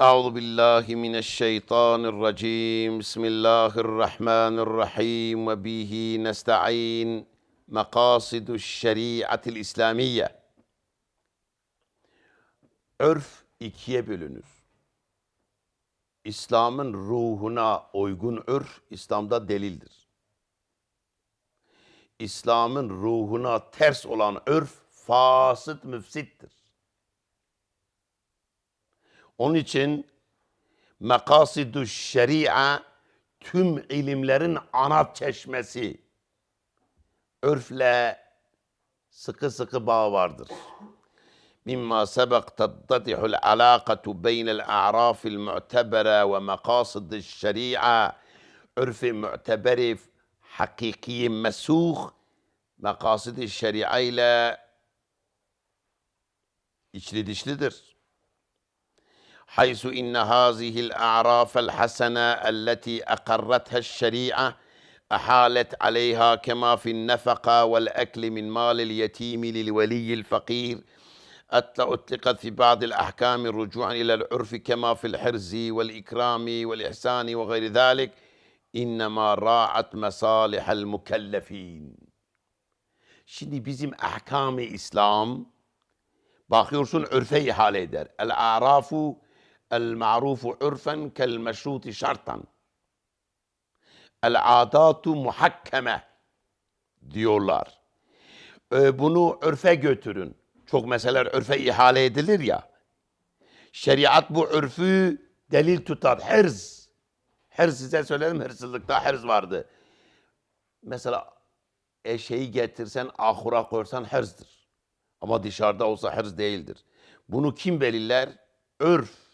أعوذ بالله من الشيطان الرجيم بسم الله الرحمن الرحيم وبه نستعين مقاصد الشريعة الإسلامية Örf ikiye bölünür. İslam'ın ruhuna uygun örf İslam'da delildir. İslam'ın ruhuna ters olan örf fasıt müfsittir. Onun için makasidü şeria tüm ilimlerin ana çeşmesi. Örfle sıkı sıkı bağ vardır. مما سبق تتضح العلاقة بين الأعراف المعتبرة ومقاصد الشريعة عرف معتبر حقيقي مسوخ مقاصد الشريعة ile içli dışlıdır. حيث إن هذه الأعراف الحسنة التي أقرتها الشريعة أحالت عليها كما في النفقة والأكل من مال اليتيم للولي الفقير. أطلقت في بعض الأحكام رجوعا إلى العرف كما في الحرز والإكرام والإحسان وغير ذلك. إنما راعت مصالح المكلفين. Şimdi bizim ahkam-ı İslam bakıyorsun örfe ihale eder. El-a'rafu el-ma'rufu urfen kel-meşruti şartan. El-adatu muhakkeme diyorlar. Ee, bunu örfe götürün. Çok meseleler örfe ihale edilir ya. Şeriat bu örfü delil tutar. Herz. Herz size söyledim hırsızlıkta herz vardı. Mesela eşeği getirsen ahura koysan herzdir. Ama dışarıda olsa herz değildir. Bunu kim belirler? Örf.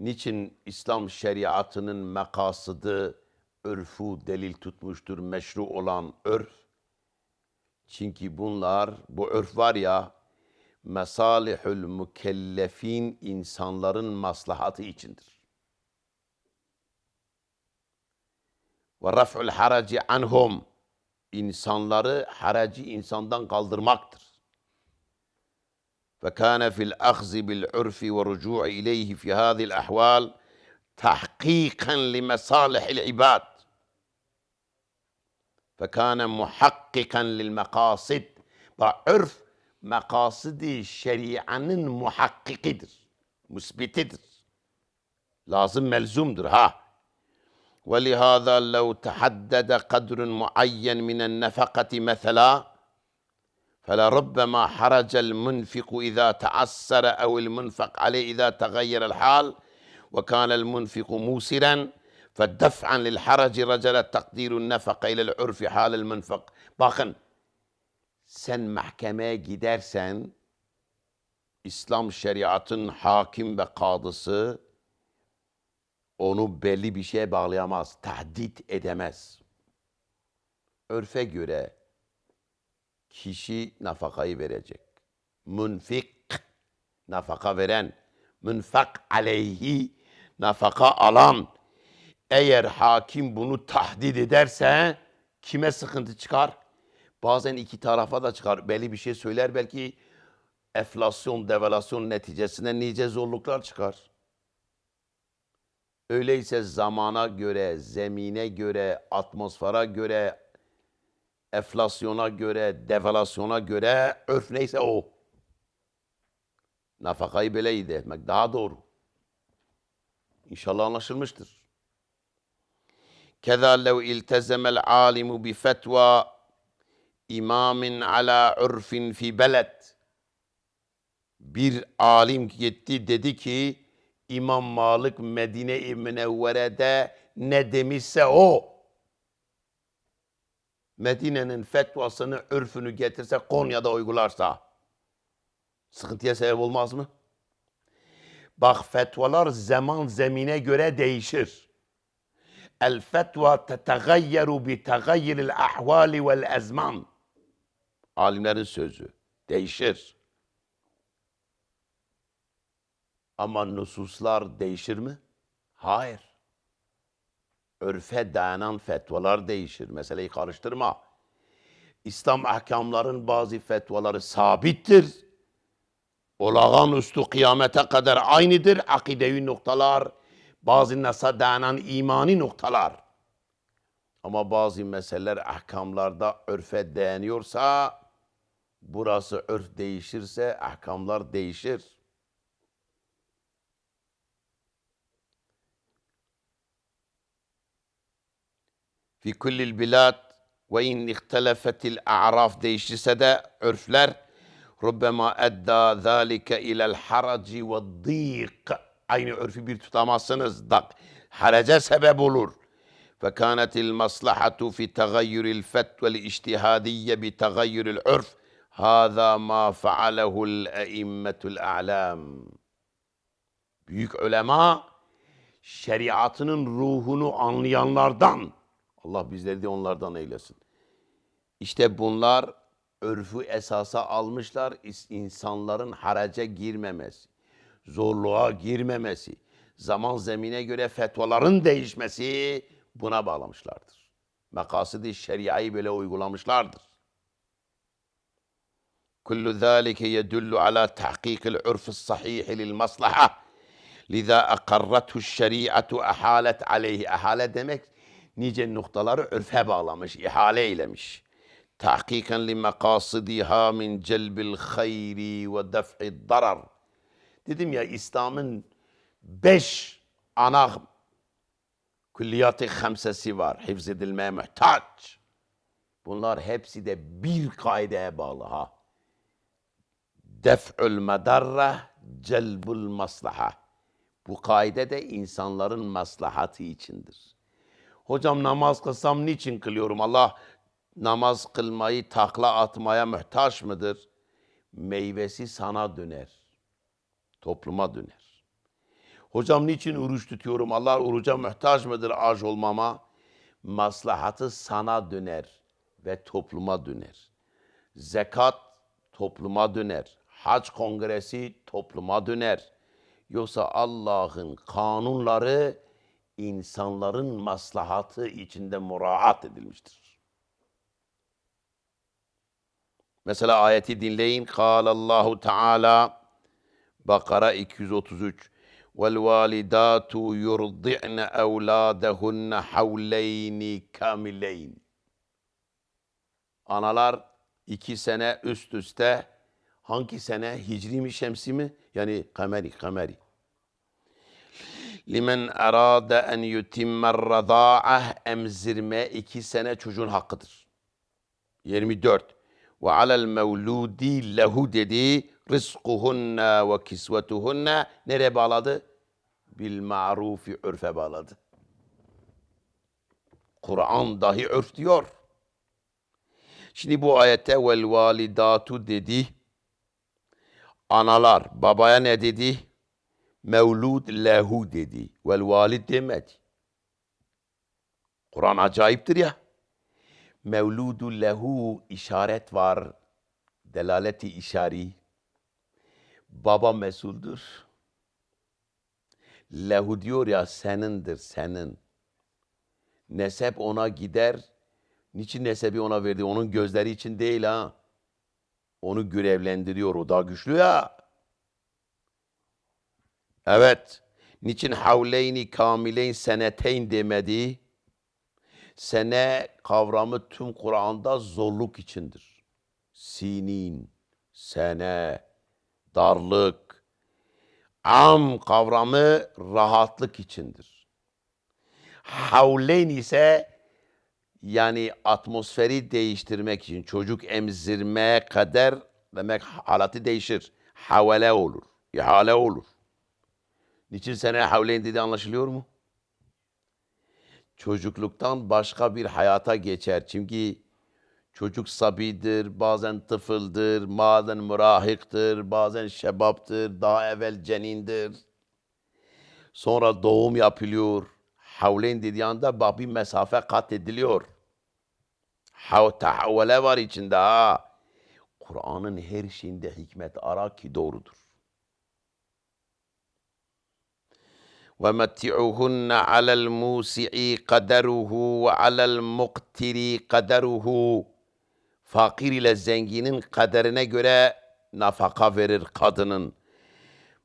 Niçin İslam şeriatının makasıdı örfü delil tutmuştur meşru olan örf? Çünkü bunlar, bu örf var ya, mesalihül mükellefin insanların maslahatı içindir. Ve raf'ul haraci anhum insanları haracı insandan kaldırmaktır. فكان في الأخذ بالعرف والرجوع إليه في هذه الأحوال تحقيقا لمصالح العباد فكان محققا للمقاصد وعرف مقاصد şerianın muhakkikidir. Müsbitidir. Lazım melzumdur ha. ولهذا لو تحدد قدر معين من النفقة مثلا فلربما حرج المنفق إذا تعسر أو المنفق عليه إذا تغير الحال وكان المنفق موسرا فدفعا للحرج رجل تقدير النفقة إلى العرف حال المنفق bakın sen mahkemeye gidersen İslam şeriatın hakim ve kadısı onu belli bir şeye bağlayamaz, tahdit edemez. Örfe göre kişi nafakayı verecek. Münfik, nafaka veren, münfak aleyhi, nafaka alan. Eğer hakim bunu tahdit ederse kime sıkıntı çıkar? Bazen iki tarafa da çıkar. Belli bir şey söyler belki enflasyon, devalüasyon neticesinde nice zorluklar çıkar. Öyleyse zamana göre, zemine göre, atmosfera göre, enflasyona göre, devalüasyona göre örf neyse o. Nafakayı böyle etmek daha doğru. İnşallah anlaşılmıştır. Keza lev iltezemel alimu bi fetva imamin ala urfin fi beled. Bir alim gitti dedi ki İmam Malik Medine-i Münevvere'de ne demişse o. Medine'nin fetvasını, örfünü getirse Konya'da uygularsa sıkıntıya sebep olmaz mı? Bak fetvalar zaman zemine göre değişir. El fetva tetegayyeru bi tegayyiril ahvali vel ezman. Alimlerin sözü. Değişir. Ama nususlar değişir mi? Hayır. Örfe dayanan fetvalar değişir. Meseleyi karıştırma. İslam ahkamların bazı fetvaları sabittir. olağanüstü kıyamete kadar aynıdır. Akidevi noktalar, bazı nasa dayanan imani noktalar. Ama bazı meseleler ahkamlarda örfe dayanıyorsa, burası örf değişirse ahkamlar değişir. في كل البلاد وإن اختلفت الأعراف değişirse de örfler ربما أدى ذلك إلى الحرج والضيق. aynı örfü bir tutamazsınız dak haraca sebep olur فكانت المصلحة في تغير الفتوى الاجتهادية بتغير العرف. هذا ما فعله الأئمة الأعلام. Büyük ulema şeriatının ruhunu anlayanlardan Allah bizleri de onlardan eylesin. İşte bunlar örfü esasa almışlar. insanların haraca girmemesi, zorluğa girmemesi, zaman zemine göre fetvaların değişmesi buna bağlamışlardır. Makasidi şeriayı böyle uygulamışlardır. Kullu zalike yedullu ala tahkikil urfü sahihi lil maslaha. Liza akarratu şeriatu ahalet aleyhi. Ahale demek nice noktaları örfe bağlamış, ihale eylemiş. Tahkiken li makasidiha min celbil hayri ve def'i darar. Dedim ya İslam'ın beş ana külliyatı hamsesi var. Hifz edilmeye muhtaç. Bunlar hepsi de bir kaideye bağlı ha. Def'ül medarre, celbul maslaha. Bu kaide de insanların maslahatı içindir. Hocam namaz kılsam niçin kılıyorum? Allah namaz kılmayı takla atmaya muhtaç mıdır? Meyvesi sana döner. Topluma döner. Hocam niçin oruç tutuyorum? Allah oruca muhtaç mıdır aç olmama? Maslahatı sana döner ve topluma döner. Zekat topluma döner. Hac kongresi topluma döner. Yoksa Allah'ın kanunları insanların maslahatı içinde muraat edilmiştir. Mesela ayeti dinleyin. Kâlallahu Teala Bakara 233 Vel validatu yurdi'ne evladehunne havleyni kamileyn Analar iki sene üst üste hangi sene hicri mi şemsi mi? Yani kameri kameri. Limen arada en yutimmer rada'ah emzirme iki sene çocuğun hakkıdır. 24. Ve alel mevludi lehu dedi rızkuhunna ve kisvetuhunna nereye bağladı? Bil ma'rufi örfe bağladı. Kur'an dahi örf diyor. Şimdi bu ayette vel validatu dedi. Analar babaya ne dedi? Mevlud lehu dedi. Vel valid demedi. Kur'an acayiptir ya. Mevludu lehu işaret var. Delaleti işari. Baba mesuldür. Lehu diyor ya senindir senin. Nesep ona gider. Niçin nesebi ona verdi? Onun gözleri için değil ha. Onu görevlendiriyor. O daha güçlü ya. Evet. Niçin havleyni kamileyn seneteyn demedi? Sene kavramı tüm Kur'an'da zorluk içindir. Sinin, sene, darlık. Am kavramı rahatlık içindir. Havleyn ise yani atmosferi değiştirmek için çocuk emzirmeye kadar demek halatı değişir. Havale olur, ihale olur. Niçin sene havleyn dedi anlaşılıyor mu? Çocukluktan başka bir hayata geçer. Çünkü çocuk sabidir, bazen tıfıldır, bazen mürahıktır, bazen şebaptır, daha evvel cenindir. Sonra doğum yapılıyor. Havleyn dediği anda bak bir mesafe kat ediliyor. Hav tahavvule var içinde ha. Kur'an'ın her şeyinde hikmet ara ki doğrudur. وَمَتِّعُهُنَّ عَلَى الْمُوسِعِ قَدَرُهُ وَعَلَى الْمُقْتِرِ قَدَرُهُ Fakir ile zenginin kaderine göre nafaka verir kadının.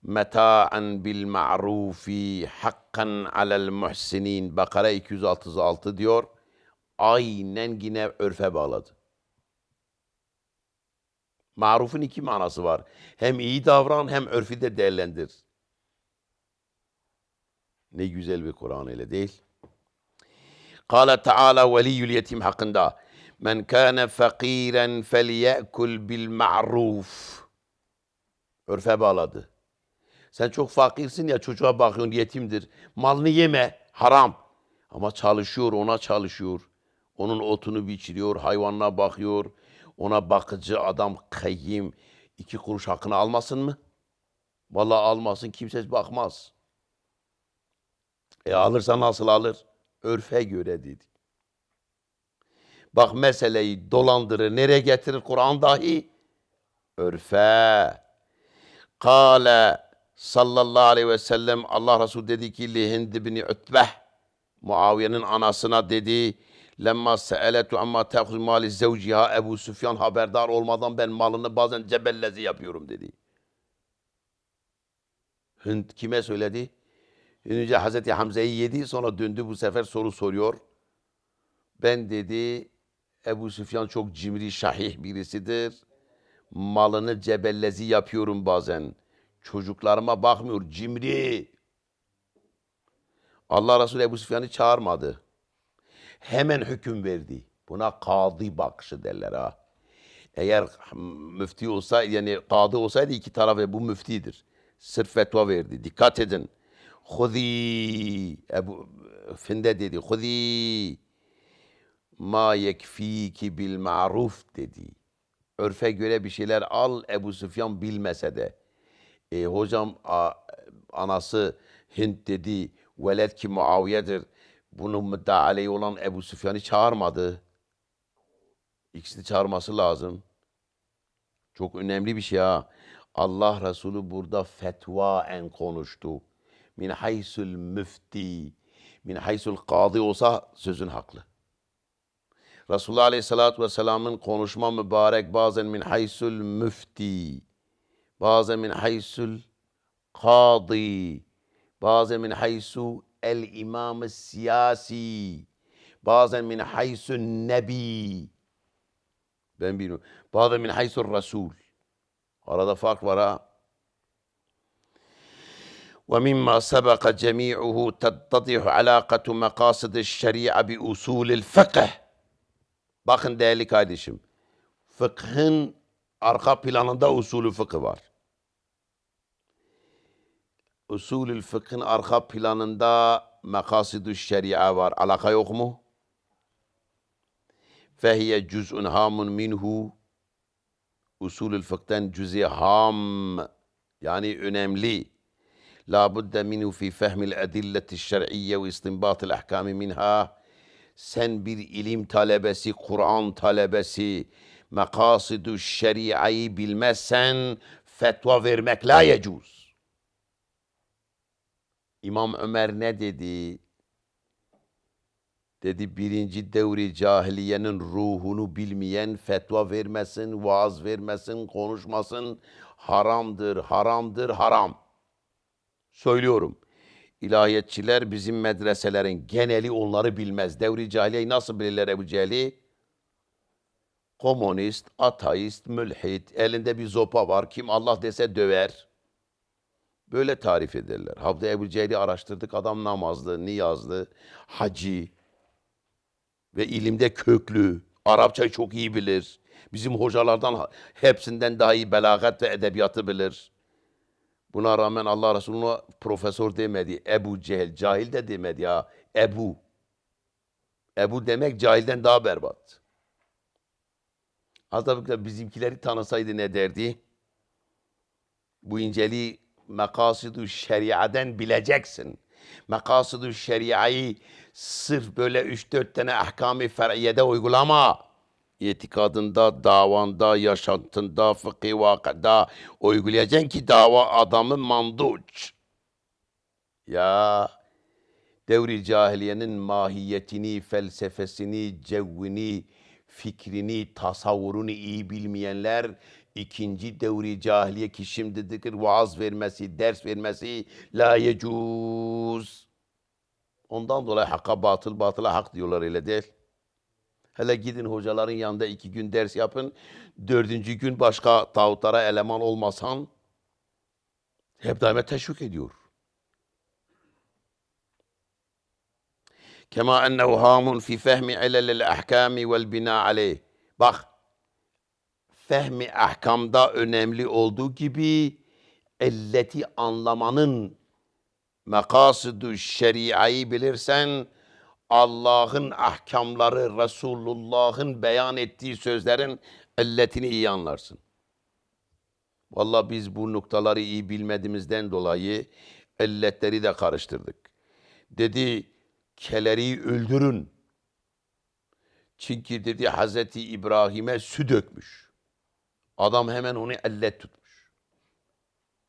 meta'an bil ma'rufi hakkan alel muhsinin. Bakara 236 diyor. Aynen yine örfe bağladı. Marufun iki manası var. Hem iyi davran hem örfü de değerlendir. Ne güzel bir Kur'an öyle değil. Kâle Teala veliyyül yetim hakkında. Men kâne fakîren felyekul bil ma'ruf. Örfe bağladı. Sen çok fakirsin ya çocuğa bakıyorsun yetimdir. Malını yeme haram. Ama çalışıyor ona çalışıyor. Onun otunu biçiriyor, hayvanına bakıyor. Ona bakıcı adam kayyim. iki kuruş hakkını almasın mı? Vallahi almasın kimse bakmaz. E alırsa nasıl alır? Örfe göre dedi. Bak meseleyi dolandırır. Nereye getirir Kur'an dahi? Örfe. Kale sallallahu aleyhi ve sellem Allah Resulü dedi ki li Hind bin Utbeh Muaviye'nin anasına dedi lemma se'eletu amma te'khuz mali zevciha Ebu Süfyan haberdar olmadan ben malını bazen cebellezi yapıyorum dedi. Hint kime söyledi? Önce Hazreti Hamza'yı yedi sonra döndü bu sefer soru soruyor. Ben dedi Ebu Süfyan çok cimri şahih birisidir. Malını cebellezi yapıyorum bazen. Çocuklarıma bakmıyor cimri. Allah Resulü Ebu Süfyan'ı çağırmadı. Hemen hüküm verdi. Buna kadı bakışı derler ha. Eğer müfti olsa yani kadı olsaydı iki tarafı bu müftidir. Sırf fetva verdi. Dikkat edin. Hudi Ebu Finde dedi. Hudi ma yekfiki bil ma'ruf dedi. Örfe göre bir şeyler al Ebu Süfyan bilmese de. E, hocam a, anası Hint dedi. Veled ki Muaviye'dir. Bunu müdda aleyhi olan Ebu Süfyan'ı çağırmadı. İkisini çağırması lazım. Çok önemli bir şey ha. Allah Resulü burada fetva en konuştu. Min haysul müfti. Min haysul kadı olsa sözün haklı. Resulullah Aleyhisselatü Vesselam'ın konuşma mübarek bazen min haysul müfti. Bazen min haysul kadı. Bazen min haysu el imam siyasi. Bazen min haysu nebi. Ben bilmiyorum. Bazen min haysu resul. Arada fark var ha. ومما سبق جميعه تتضح علاقة مقاصد الشريعة بأصول الفقه. Bakın değerli kardeşim. Fıkhın arka planında usulü fıkıh var. Usulül fıkhın arka planında makasidü şeria var. Alaka yok mu? Fehiye cüz'un hamun minhu. Usulül fıkhten cüz'i ham. Yani önemli. Budde minhu fi fehmil edilleti şer'iyye ve istinbatil ahkami minha. Sen bir ilim talebesi, Kur'an talebesi, makasidü şeriayı bilmezsen fetva vermek la yecuz. İmam Ömer ne dedi? Dedi birinci devri cahiliyenin ruhunu bilmeyen fetva vermesin, vaaz vermesin, konuşmasın. Haramdır, haramdır, haram. Söylüyorum. İlahiyatçiler bizim medreselerin geneli onları bilmez. Devri cahiliyeyi nasıl bilirler Ebu Cehli? Komünist, ateist, mülhit, elinde bir zopa var. Kim Allah dese döver. Böyle tarif ederler. Habde Ebu Cehil'i araştırdık. Adam namazlı, niyazlı, hacı ve ilimde köklü. Arapçayı çok iyi bilir. Bizim hocalardan hepsinden daha iyi belagat ve edebiyatı bilir. Buna rağmen Allah Resulü'ne profesör demedi. Ebu Cehil, cahil de demedi ya. Ebu. Ebu demek cahilden daha berbat. Hatta bizimkileri tanısaydı ne derdi? Bu inceliği mekasidu şeriaden bileceksin. Mekasidu şeriayı sırf böyle 3-4 tane ahkam-ı fer'iyede uygulama. İtikadında, davanda, yaşantında, fıkhi vakada uygulayacaksın ki dava adamı manduç. Ya devri cahiliyenin mahiyetini, felsefesini, cevvini, fikrini, tasavvurunu iyi bilmeyenler ikinci devri cahiliye ki şimdidir vaaz vermesi, ders vermesi la yecuz. Ondan dolayı hakka batıl, batıla hak diyorlar öyle değil. Hele gidin hocaların yanında iki gün ders yapın. Dördüncü gün başka tağutlara eleman olmasan hep daima teşvik ediyor. Kema ennehu hamun fi fehmi ilelil ahkami vel bina aleyh. Bak, fehmi ahkamda önemli olduğu gibi elleti anlamanın makasıdü şeriayı bilirsen Allah'ın ahkamları, Resulullah'ın beyan ettiği sözlerin illetini iyi anlarsın. Vallahi biz bu noktaları iyi bilmediğimizden dolayı illetleri de karıştırdık. Dedi keleri öldürün. Çünkü dedi Hazreti İbrahim'e su dökmüş. Adam hemen onu illet tutmuş.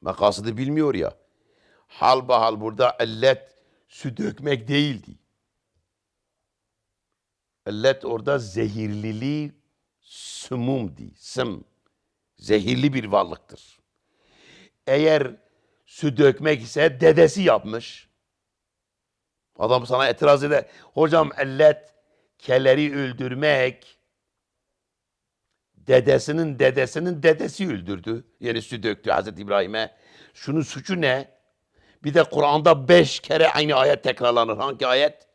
Makasıdı bilmiyor ya. Hal bahal burada illet su dökmek değildi. İllet orada zehirliliği sümumdi. Sım. Zehirli bir varlıktır. Eğer su dökmek ise dedesi yapmış. Adam sana itiraz eder. Hocam illet keleri öldürmek dedesinin dedesinin dedesi öldürdü. Yani su döktü Hazreti İbrahim'e. Şunun suçu ne? Bir de Kur'an'da beş kere aynı ayet tekrarlanır. Hangi ayet?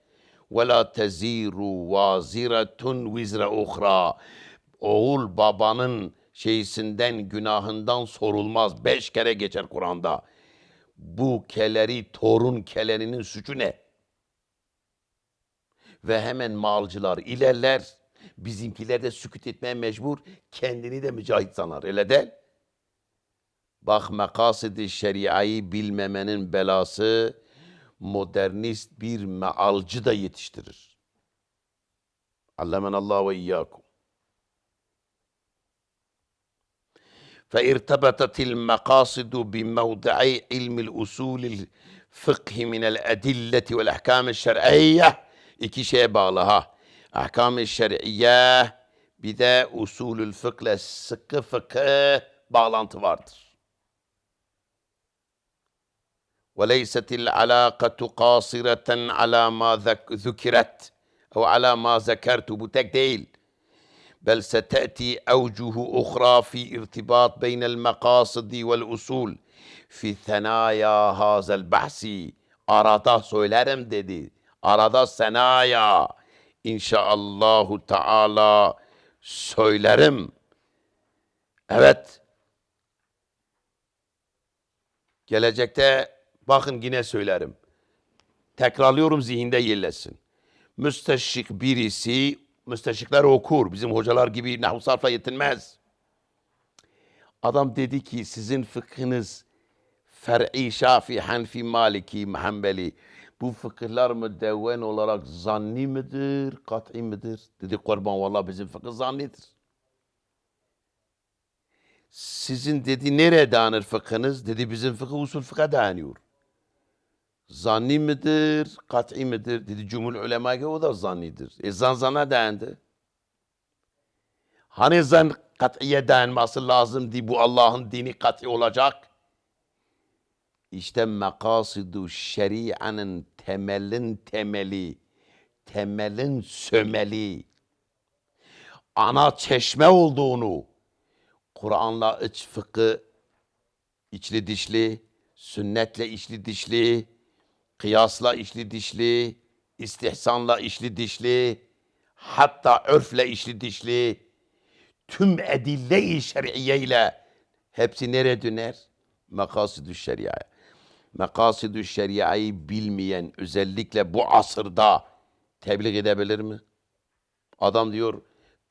ve la teziru vaziretun vizre uhra. Oğul babanın şeysinden, günahından sorulmaz. Beş kere geçer Kur'an'da. Bu keleri, torun kelerinin suçu ne? Ve hemen malcılar ilerler. Bizimkiler de sükut etmeye mecbur. Kendini de mücahit sanar. Öyle değil. Bak makasid-i şeriayı bilmemenin belası modernist bir mealcı da yetiştirir. Allemen Allah ve iyyakum. فارتبطت المقاصد بموضع علم الأصول الفقه من الأدلة والأحكام الشرعية iki şeye bağlı ha. Ahkam-ı şer'iyye bir de usulül fıkhle sıkı fıkıh bağlantı vardır. وليست العلاقة قاصرة على ما ذك- ذكرت أو على ما ذكرت bu tek değil. بل ستأتي أوجه أخرى في ارتباط بين المقاصد والأصول في ثنايا هذا البحث arada söylerim dedi. Arada senaya inşaallahu taala söylerim. Evet. Gelecekte bakın yine söylerim. Tekrarlıyorum zihinde yerleşsin. Müsteşrik birisi, müsteşrikler okur. Bizim hocalar gibi nahu sarfa yetinmez. Adam dedi ki sizin fıkhınız fer'i, şafi, hanfi, maliki, hanbeli. Bu fıkıhlar müdevven olarak zanni midir, kat'i midir? Dedi kurban valla bizim fıkıh zannidir. Sizin dedi nereye dayanır fıkhınız? Dedi bizim fıkıh usul fıkha dayanıyor. Zanni midir, kat'i midir? Dedi cumhur ulema ki o da zannidir. E zan zana dayandı. Hani zan kat'iye dayanması lazım di bu Allah'ın dini kat'i olacak? İşte makasidu şerianın temelin temeli, temelin sömeli, ana çeşme olduğunu, Kur'an'la iç fıkı içli dişli, sünnetle içli dişli, kıyasla içli dişli, istihsanla içli dişli, hatta örfle içli dişli, tüm edille-i şer'iye ile hepsi nereye döner? Makasidü şeriaya. Makasidü şeriayı bilmeyen özellikle bu asırda tebliğ edebilir mi? Adam diyor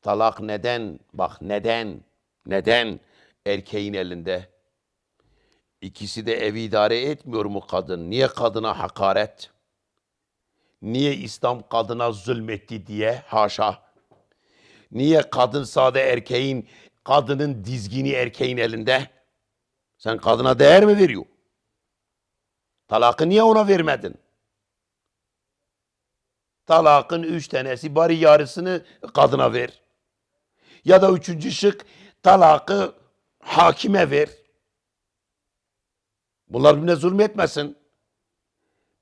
talak neden? Bak neden? Neden erkeğin elinde? İkisi de evi idare etmiyor mu kadın? Niye kadına hakaret? Niye İslam kadına zulmetti diye? Haşa. Niye kadın sade erkeğin, kadının dizgini erkeğin elinde? Sen kadına değer mi veriyor? Talakı niye ona vermedin? Talakın üç tanesi bari yarısını kadına ver. Ya da üçüncü şık talakı Hakime ver. Bunlar birbirine zulmetmesin.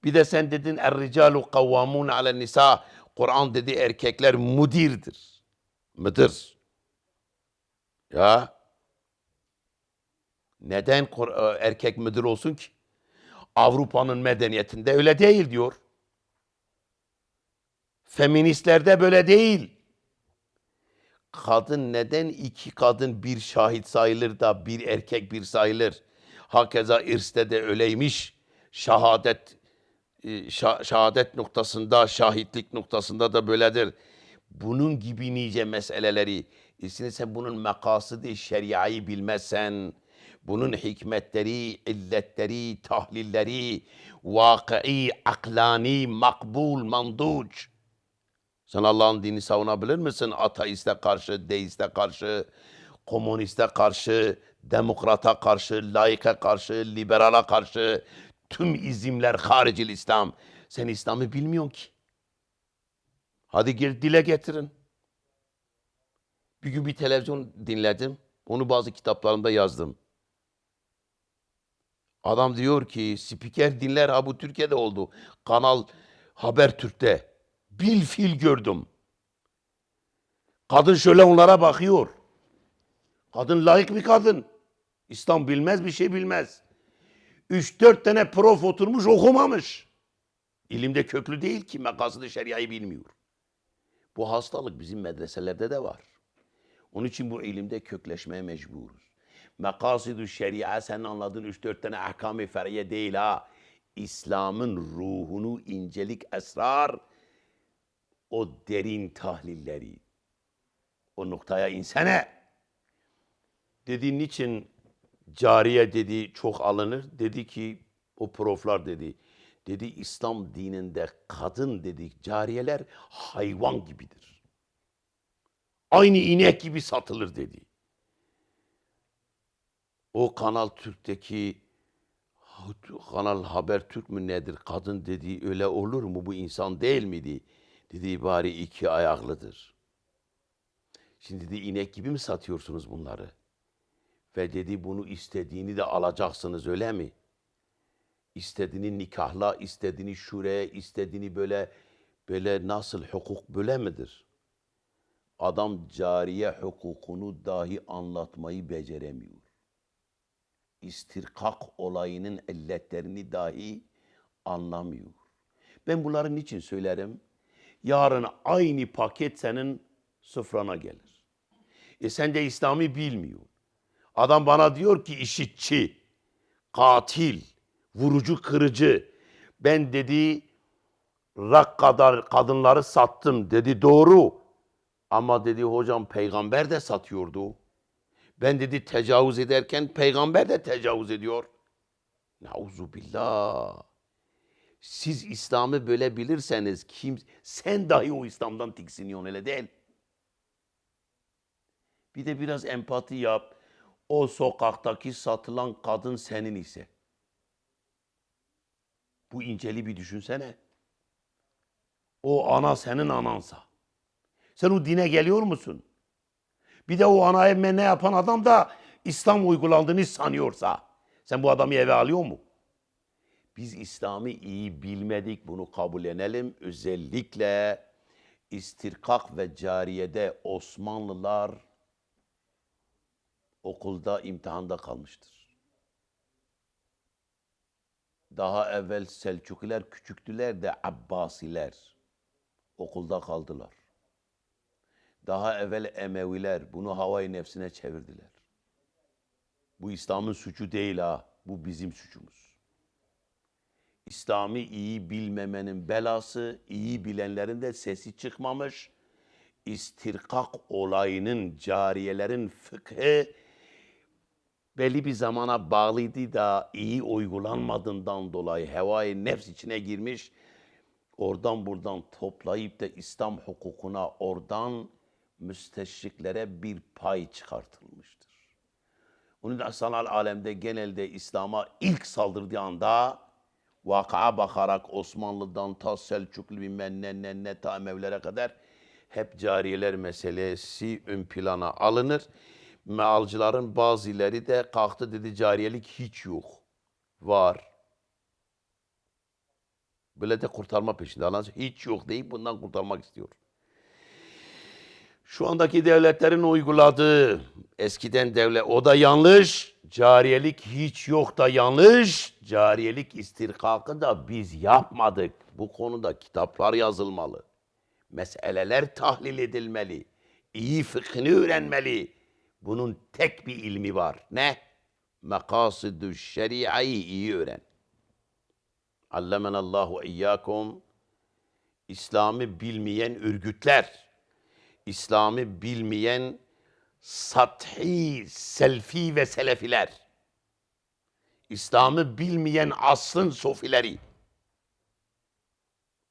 Bir de sen dedin er-ricalu kavvamun alen nisa. Kur'an dedi erkekler mudirdir. Mıdır? Ya. Neden e, erkek müdür olsun ki? Avrupa'nın medeniyetinde öyle değil diyor. Feministlerde böyle değil. Kadın neden iki kadın bir şahit sayılır da bir erkek bir sayılır? Hakeza irste de öyleymiş. Şahadet e, şa- şehadet noktasında, şahitlik noktasında da böyledir. Bunun gibi nice meseleleri, İşte sen bunun makasıdı şeriayı bilmezsen, bunun hikmetleri, illetleri, tahlilleri, vakıi, aklani, makbul, manduc. Sen Allah'ın dinini savunabilir misin? Ateiste karşı, deiste karşı, komüniste karşı, demokrata karşı, laika karşı, liberala karşı, tüm izimler haricil İslam. Sen İslam'ı bilmiyorsun ki. Hadi gir dile getirin. Bir gün bir televizyon dinledim. Onu bazı kitaplarımda yazdım. Adam diyor ki spiker dinler ha bu Türkiye'de oldu. Kanal Habertürk'te. Bil fil gördüm. Kadın şöyle onlara bakıyor. Kadın layık bir kadın. İslam bilmez bir şey bilmez. Üç dört tane prof oturmuş okumamış. İlimde köklü değil ki makasıdı şeriayı bilmiyor. Bu hastalık bizim medreselerde de var. Onun için bu ilimde kökleşmeye mecburuz. Makasidü şeria senin anladığın üç dört tane ahkam-ı feriye değil ha. İslam'ın ruhunu incelik esrar, o derin tahlilleri, o noktaya insene. Dedi niçin cariye dedi çok alınır? Dedi ki o proflar dedi. Dedi İslam dininde kadın dedi cariyeler hayvan gibidir. Aynı inek gibi satılır dedi. O Kanal Türk'teki Kanal Haber Türk mü nedir? Kadın dedi öyle olur mu? Bu insan değil miydi? Dedi bari iki ayaklıdır. Şimdi dedi inek gibi mi satıyorsunuz bunları? Ve dedi bunu istediğini de alacaksınız öyle mi? İstediğini nikahla, istediğini şuraya, istediğini böyle böyle nasıl hukuk böyle midir? Adam cariye hukukunu dahi anlatmayı beceremiyor. İstirkak olayının illetlerini dahi anlamıyor. Ben bunları niçin söylerim? Yarın aynı paket senin sıfrana gelir. E sen de İslam'ı bilmiyor. Adam bana diyor ki işitçi, katil, vurucu, kırıcı. Ben dedi rak kadar kadınları sattım dedi doğru. Ama dedi hocam peygamber de satıyordu. Ben dedi tecavüz ederken peygamber de tecavüz ediyor. Nauzu billah. Siz İslam'ı böyle bilirseniz kim sen dahi o İslam'dan tiksiniyorsun öyle değil. Bir de biraz empati yap. O sokaktaki satılan kadın senin ise. Bu inceli bir düşünsene. O ana senin anansa. Sen o dine geliyor musun? Bir de o ana emme ne yapan adam da İslam uygulandığını sanıyorsa. Sen bu adamı eve alıyor mu? Biz İslam'ı iyi bilmedik bunu kabullenelim. Özellikle istirkak ve cariyede Osmanlılar okulda imtihanda kalmıştır. Daha evvel Selçukliler küçüktüler de Abbasiler okulda kaldılar. Daha evvel Emeviler bunu havayı nefsine çevirdiler. Bu İslam'ın suçu değil ha. Bu bizim suçumuz. İslam'ı iyi bilmemenin belası, iyi bilenlerin de sesi çıkmamış. İstirkak olayının, cariyelerin fıkhı belli bir zamana bağlıydı da iyi uygulanmadığından dolayı hevai nefs içine girmiş. Oradan buradan toplayıp da İslam hukukuna oradan müsteşriklere bir pay çıkartılmıştır. Onun da sanal alemde genelde İslam'a ilk saldırdığı anda vakaya bakarak Osmanlı'dan ta Selçuklu bilmem ne ne ne ta Mevlere kadar hep cariyeler meselesi ön plana alınır. Mealcıların bazıları de kalktı dedi cariyelik hiç yok. Var. Böyle de kurtarma peşinde. Allah hiç yok deyip bundan kurtarmak istiyor. Şu andaki devletlerin uyguladığı eskiden devlet o da yanlış. Cariyelik hiç yok da yanlış. Cariyelik istirkakı da biz yapmadık. Bu konuda kitaplar yazılmalı. Meseleler tahlil edilmeli. İyi fıkhını öğrenmeli. Bunun tek bir ilmi var. Ne? Mekasidü şeriayı iyi öğren. Allemenallahu iyyakum. İslam'ı bilmeyen örgütler, İslam'ı bilmeyen sathi, selfi ve selefiler, İslam'ı bilmeyen asrın sofileri.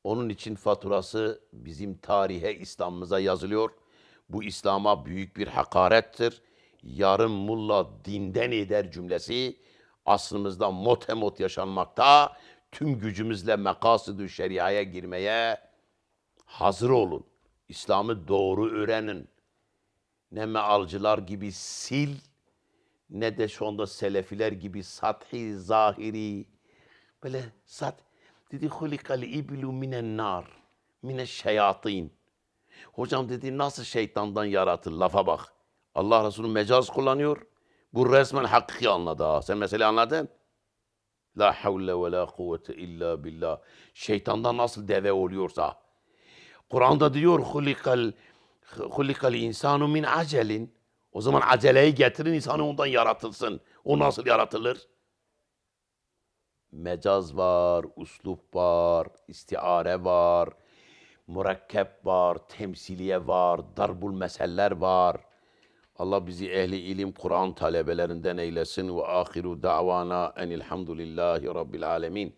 Onun için faturası bizim tarihe, İslam'ımıza yazılıyor. Bu İslam'a büyük bir hakarettir. Yarın mulla dinden eder cümlesi aslımızda motemot yaşanmakta. Tüm gücümüzle mekasid şeriaya girmeye hazır olun. İslam'ı doğru öğrenin. Ne mealcılar gibi sil, ne de şu anda selefiler gibi sathi, zahiri, böyle sat. Dedi hulikal iblu minen nar, mine şeyatin. Hocam dedi nasıl şeytandan yaratır? Lafa bak. Allah Resulü mecaz kullanıyor. Bu resmen hakiki anladı ha. Sen meseleyi anladın? La havle ve la kuvvete illa billah. Şeytandan nasıl deve oluyorsa. Kur'an'da diyor hulikal hulikal insanu min acelin. O zaman aceleyi getirin insanı ondan yaratılsın. O nasıl yaratılır? Mecaz var, uslup var, istiare var, murakkep var, temsiliye var, darbul meseller var. Allah bizi ehli ilim Kur'an talebelerinden eylesin ve ahiru davana enilhamdülillahi rabbil alemin.